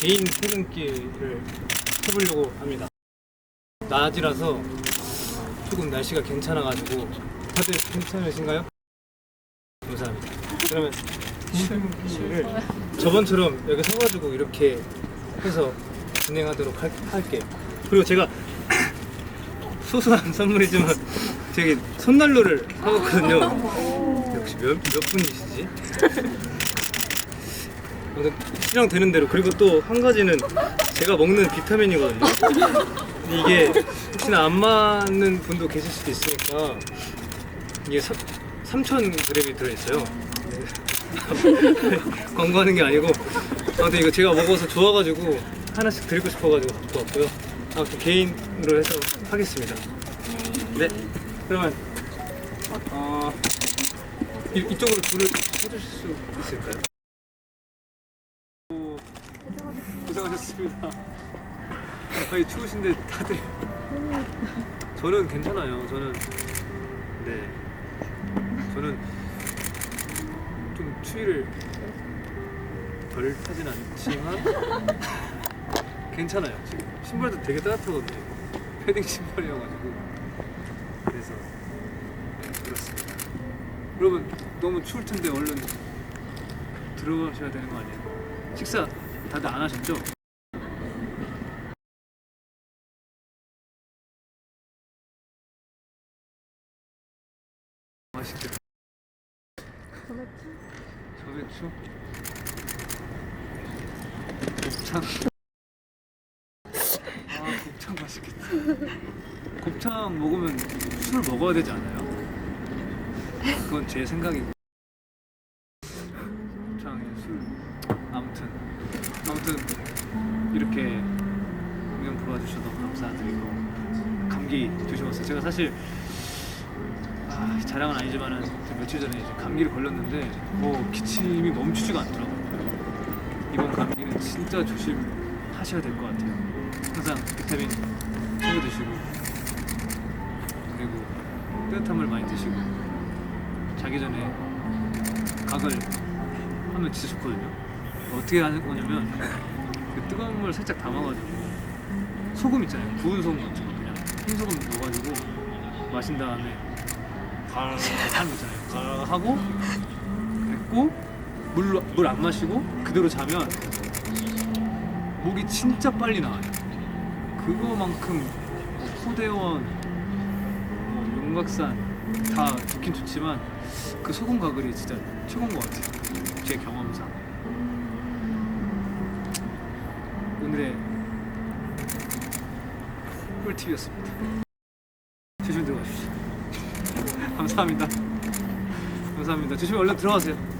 개인 퇴근길을 해보려고 합니다. 낮이라서 조금 날씨가 괜찮아가지고 다들 괜찮으신가요? 감사합니다. 그러면 퇴근길을 저번처럼 여기 서가지고 이렇게 해서 진행하도록 할, 할게요. 그리고 제가 소소한 선물이지만 되게 손난로를 사왔거든요. 역시 몇, 몇 분이시지? 아무튼 실행되는 대로 그리고 또 한 가지는 제가 먹는 비타민이거든요. 근데 이게 혹시나 안 맞는 분도 계실 수도 있으니까 이게 3,000g이 들어있어요. 광고하는 게 아니고 아무튼 이거 제가 먹어서 좋아가지고 하나씩 드리고 싶어가지고 갖고 왔고요. 아무튼 개인으로 해서 하겠습니다. 네. 그러면 어, 이, 이쪽으로 불을 켜주실 수 있을까요? 오, 고생하셨습니다. 거의 추우신데 다들 저는 괜찮아요. 저는 네 저는 좀 추위를 덜 타진 않지만 괜찮아요. 지금 신발도 되게 따뜻하거든요. 패딩 신발이어가지고 그래서 네, 그렇습니다. 여러분 너무 추울 텐데 얼른 들어가셔야 되는 거 아니에요? 식사 다들 안 하셨죠? 맛있겠다. 소맥주? 곱창. 아 곱창 맛있겠다. 곱창 먹으면 술 먹어야 되지 않아요? 그건 제 생각이고. 곱창에 술. 아무튼 아무튼 이렇게 공연 보러 와주셔서 감사드리고 감기 조심하세요. 제가 사실 아, 자랑은 아니지만은 저 며칠 전에 이제 감기를 걸렸는데 뭐 기침이 멈추지가 않더라고요. 이번 감기는 진짜 조심하셔야 될 것 같아요. 항상 비타민 챙겨 드시고 그리고 따뜻한 물 많이 드시고 자기 전에 각을 하면 진짜 좋거든요. 어떻게 하는 거냐면 그 뜨거운 물 살짝 담아가지고 소금 있잖아요. 구운 소금 같은 거 그냥 흰 소금 넣어가지고 마신 다음에 갈 하는 거 있잖아요. 갈 하고 됐고 물물 안 마시고 그대로 자면 목이 진짜 빨리 나와요. 그거만큼 뭐 호대원, 뭐 용각산 다 좋긴 좋지만 그 소금 가글이 진짜 최고인 것 같아요. 제 경험상. 오늘의 꿀팁이었습니다. 조심히 들어가십시오. 감사합니다. 감사합니다. 조심히 얼른 들어가세요.